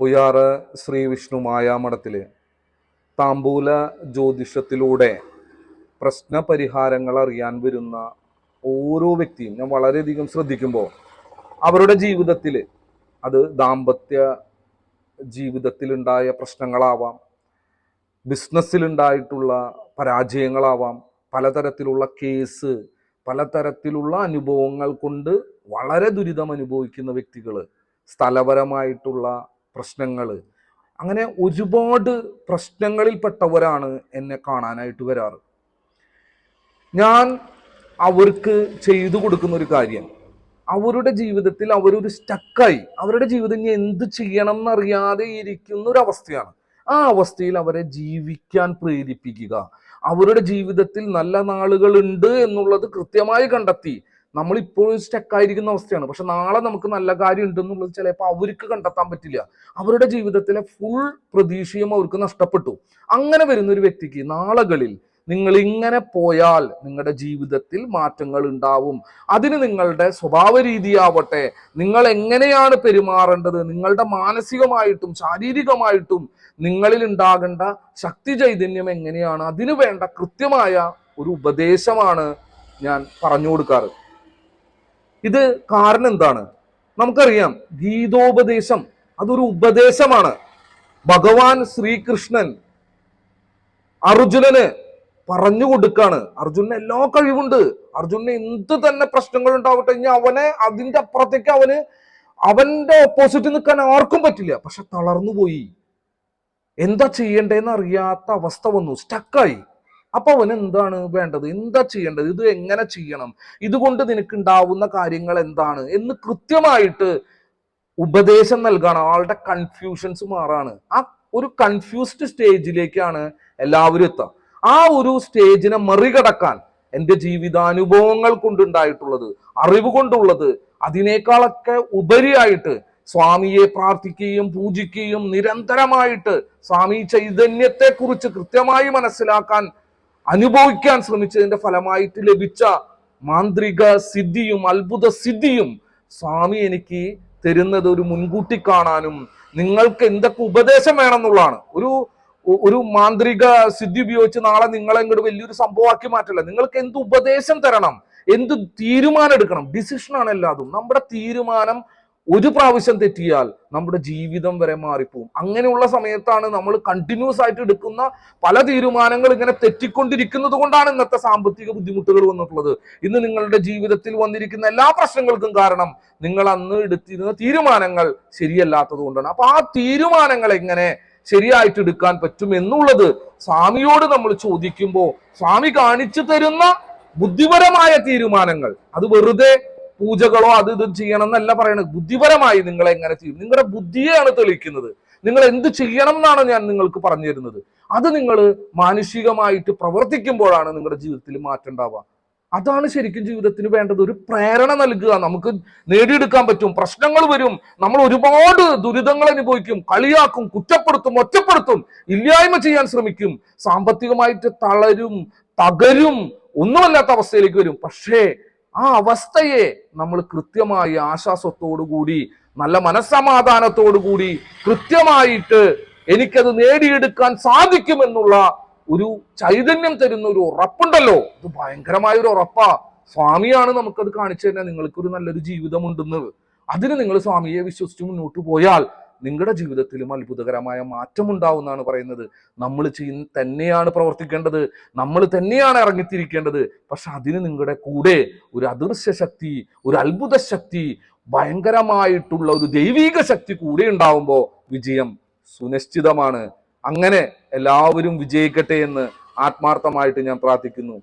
പുയാറ് ശ്രീ വിഷ്ണു മായാമഠത്തിൽ താമ്പൂല ജ്യോതിഷത്തിലൂടെ പ്രശ്ന പരിഹാരങ്ങൾ അറിയാൻ വരുന്ന ഓരോ വ്യക്തിയും ഞാൻ വളരെയധികം ശ്രദ്ധിക്കുമ്പോൾ അവരുടെ ജീവിതത്തിൽ അത് ദാമ്പത്യ ജീവിതത്തിലുണ്ടായ പ്രശ്നങ്ങളാവാം ബിസിനസ്സിലുണ്ടായിട്ടുള്ള പരാജയങ്ങളാവാം പലതരത്തിലുള്ള കേസ് പലതരത്തിലുള്ള അനുഭവങ്ങൾ കൊണ്ട് വളരെ ദുരിതം അനുഭവിക്കുന്ന വ്യക്തികൾ സ്ഥലപരമായിട്ടുള്ള പ്രശ്നങ്ങൾ അങ്ങനെ ഒരുപാട് പ്രശ്നങ്ങളിൽപ്പെട്ടവരാണ് എന്നെ കാണാനായിട്ട് വരാറ്. ഞാൻ അവർക്ക് ചെയ്തു കൊടുക്കുന്ന ഒരു കാര്യം. അവരുടെ ജീവിതത്തിൽ അവരൊരു സ്റ്റക്കായി. അവരുടെ ജീവിതം ഇനി എന്ത് ചെയ്യണം എന്നറിയാതെ ഇരിക്കുന്ന ഒരു അവസ്ഥയാണ് ആ അവസ്ഥയിൽ അവരെ ജീവിക്കാൻ പ്രേരിപ്പിക്കുക. അവരുടെ ജീവിതത്തിൽ നല്ല നാളുകളുണ്ട് എന്നുള്ളത് കൃത്യമായി കണ്ടെത്തി. നമ്മൾ ഇപ്പോഴും സ്റ്റക്കായിരിക്കുന്ന അവസ്ഥയാണ്. പക്ഷെ നാളെ നമുക്ക് നല്ല കാര്യം ഉണ്ടെന്നുള്ളത് ചിലപ്പോൾ അവർക്ക് കണ്ടെത്താൻ പറ്റില്ല. അവരുടെ ജീവിതത്തിലെ ഫുൾ പ്രതീക്ഷയും അവർക്ക് നഷ്ടപ്പെട്ടു. അങ്ങനെ വരുന്ന ഒരു വ്യക്തിക്ക് നാളുകളിൽ നിങ്ങൾ ഇങ്ങനെ പോയാൽ നിങ്ങളുടെ ജീവിതത്തിൽ മാറ്റങ്ങൾ ഉണ്ടാവും. അതിന് നിങ്ങളുടെ സ്വഭാവ രീതിയാവട്ടെ നിങ്ങൾ എങ്ങനെയാണ് പെരുമാറേണ്ടത് നിങ്ങളുടെ മാനസികമായിട്ടും ശാരീരികമായിട്ടും നിങ്ങളിൽ ഉണ്ടാകേണ്ട ശക്തി ചൈതന്യം എങ്ങനെയാണ് അതിനു വേണ്ട കൃത്യമായ ഒരു ഉപദേശമാണ് ഞാൻ പറഞ്ഞു കൊടുക്കാറ്. ഇത് കാരണം എന്താണ്? നമുക്കറിയാം ഗീതോപദേശം അതൊരു ഉപദേശമാണ്. ഭഗവാൻ ശ്രീകൃഷ്ണൻ അർജുനന് പറഞ്ഞു കൊടുക്കാണ്. അർജുനന് എല്ലാ കഴിവുണ്ട്. അർജുനന് എന്ത് തന്നെ പ്രശ്നങ്ങൾ ഉണ്ടാവട്ടെ ഇനി അവനെ അതിന്റെ അപ്പുറത്തേക്ക് അവന് അവന്റെ ഓപ്പോസിറ്റ് നിൽക്കാൻ ആർക്കും പറ്റില്ല. പക്ഷെ തളർന്നു പോയി. എന്താ ചെയ്യണ്ടേന്ന് അറിയാത്ത അവസ്ഥ വന്നു. സ്റ്റക്കായി അപ്പൊ അവൻ എന്താണ് വേണ്ടത്? എന്താ ചെയ്യേണ്ടത്? ഇത് എങ്ങനെ ചെയ്യണം? ഇതുകൊണ്ട് നിനക്ക് ഉണ്ടാവുന്ന കാര്യങ്ങൾ എന്താണ്? എന്ന് കൃത്യമായിട്ട് ഉപദേശം നൽകാണ്. ആളുടെ കൺഫ്യൂഷൻസ് മാറാണ്. ആ ഒരു കൺഫ്യൂസ്ഡ് സ്റ്റേജിലേക്കാണ് എല്ലാവരും എത്തുക. ആ ഒരു സ്റ്റേജിനെ മറികടക്കാൻ എന്റെ ജീവിതാനുഭവങ്ങൾ കൊണ്ടുണ്ടായിട്ടുള്ളത് അറിവ് കൊണ്ടുള്ളത് അതിനേക്കാളൊക്കെ ഉപരിയായിട്ട് സ്വാമിയെ പ്രാർത്ഥിക്കുകയും പൂജിക്കുകയും നിരന്തരമായിട്ട് സ്വാമി ചൈതന്യത്തെ കുറിച്ച് കൃത്യമായി മനസ്സിലാക്കാൻ അനുഭവിക്കാൻ ശ്രമിച്ചതിന്റെ ഫലമായിട്ട് ലഭിച്ച മാന്ത്രിക സിദ്ധിയും അത്ഭുത സിദ്ധിയും സ്വാമി എനിക്ക് തരുന്നത് ഒരു മുൻകൂട്ടി കാണാനും നിങ്ങൾക്ക് എന്തൊക്കെ ഉപദേശം വേണമെന്നുള്ളതാണ്. ഒരു ഒരു മാന്ത്രിക സിദ്ധി ഉപയോഗിച്ച് നാളെ നിങ്ങളെ ഇങ്ങോട്ട് വലിയൊരു സംഭവമാക്കി മാറ്റില്ല. നിങ്ങൾക്ക് എന്ത് ഉപദേശം തരണം എന്ത് തീരുമാനം എടുക്കണം ഡിസിഷനാണ് എല്ലാതും. നമ്മുടെ തീരുമാനം ഒരു പ്രാവശ്യം തെറ്റിയാൽ നമ്മുടെ ജീവിതം വരെ മാറിപ്പോവും. അങ്ങനെയുള്ള സമയത്താണ് നമ്മൾ കണ്ടിന്യൂസ് ആയിട്ട് എടുക്കുന്ന പല തീരുമാനങ്ങൾ ഇങ്ങനെ തെറ്റിക്കൊണ്ടിരിക്കുന്നത് കൊണ്ടാണ് ഇന്നത്തെ സാമ്പത്തിക ബുദ്ധിമുട്ടുകൾ വന്നിട്ടുള്ളത്. ഇന്ന് നിങ്ങളുടെ ജീവിതത്തിൽ വന്നിരിക്കുന്ന എല്ലാ പ്രശ്നങ്ങൾക്കും കാരണം നിങ്ങൾ അന്ന് എടുത്തിരുന്ന തീരുമാനങ്ങൾ ശരിയല്ലാത്തത് കൊണ്ടാണ്. അപ്പൊ ആ തീരുമാനങ്ങൾ എങ്ങനെ ശരിയായിട്ട് എടുക്കാൻ പറ്റും എന്നുള്ളത് സ്വാമിയോട് നമ്മൾ ചോദിക്കുമ്പോൾ സ്വാമി കാണിച്ചു തരുന്ന ബുദ്ധിപരമായ തീരുമാനങ്ങൾ. അത് വെറുതെ പൂജകളോ അത് ഇതും ചെയ്യണം എന്നല്ല പറയണത്. ബുദ്ധിപരമായി നിങ്ങൾ എങ്ങനെ ചെയ്യും? നിങ്ങളുടെ ബുദ്ധിയെയാണ് തെളിയിക്കുന്നത്. നിങ്ങൾ എന്ത് ചെയ്യണം എന്നാണ് ഞാൻ നിങ്ങൾക്ക് പറഞ്ഞു തരുന്നത്. അത് നിങ്ങൾ മാനുഷികമായിട്ട് പ്രവർത്തിക്കുമ്പോഴാണ് നിങ്ങളുടെ ജീവിതത്തിൽ മാറ്റം ഉണ്ടാവുക. അതാണ് ശരിക്കും ജീവിതത്തിന് വേണ്ടത്. ഒരു പ്രേരണ നൽകുക. നമുക്ക് നേടിയെടുക്കാൻ പറ്റും. പ്രശ്നങ്ങൾ വരും. നമ്മൾ ഒരുപാട് ദുരിതങ്ങൾ അനുഭവിക്കും. കളിയാക്കും കുറ്റപ്പെടുത്തും ഒറ്റപ്പെടുത്തും. ഇല്ലായ്മ ചെയ്യാൻ ശ്രമിക്കും. സാമ്പത്തികമായിട്ട് തളരും തകരും ഒന്നുമല്ലാത്ത അവസ്ഥയിലേക്ക് വരും. പക്ഷേ ആ അവസ്ഥയെ നമ്മൾ കൃത്യമായി ആശ്വാസത്തോടു കൂടി നല്ല മനസ്സമാധാനത്തോടു കൂടി കൃത്യമായിട്ട് എനിക്കത് നേടിയെടുക്കാൻ സാധിക്കുമെന്നുള്ള ഒരു ചൈതന്യം തരുന്ന ഒരു ഉറപ്പുണ്ടല്ലോ. അത് ഭയങ്കരമായ ഒരു ഉറപ്പാ. സ്വാമിയാണ് നമുക്കത് കാണിച്ചു തന്നെ നിങ്ങൾക്കൊരു നല്ലൊരു ജീവിതമുണ്ടെന്ന്. അതിന് നിങ്ങൾ സ്വാമിയെ വിശ്വസിച്ച് മുന്നോട്ട് പോയാൽ നിങ്ങളുടെ ജീവിതത്തിലും അത്ഭുതകരമായ മാറ്റം ഉണ്ടാവുമെന്നാണ് പറയുന്നത്. നമ്മൾ ചെയ് തന്നെയാണ് പ്രവർത്തിക്കേണ്ടത്. നമ്മൾ തന്നെയാണ് ഇറങ്ങിത്തിരിക്കേണ്ടത്. പക്ഷെ അതിന് നിങ്ങളുടെ കൂടെ ഒരു അദൃശ്യ ശക്തി ഒരു അത്ഭുത ശക്തി ഭയങ്കരമായിട്ടുള്ള ഒരു ദൈവീക ശക്തി കൂടെ ഉണ്ടാവുമ്പോൾ വിജയം സുനിശ്ചിതമാണ്. അങ്ങനെ എല്ലാവരും വിജയിക്കട്ടെ എന്ന് ആത്മാർത്ഥമായിട്ട് ഞാൻ പ്രാർത്ഥിക്കുന്നു.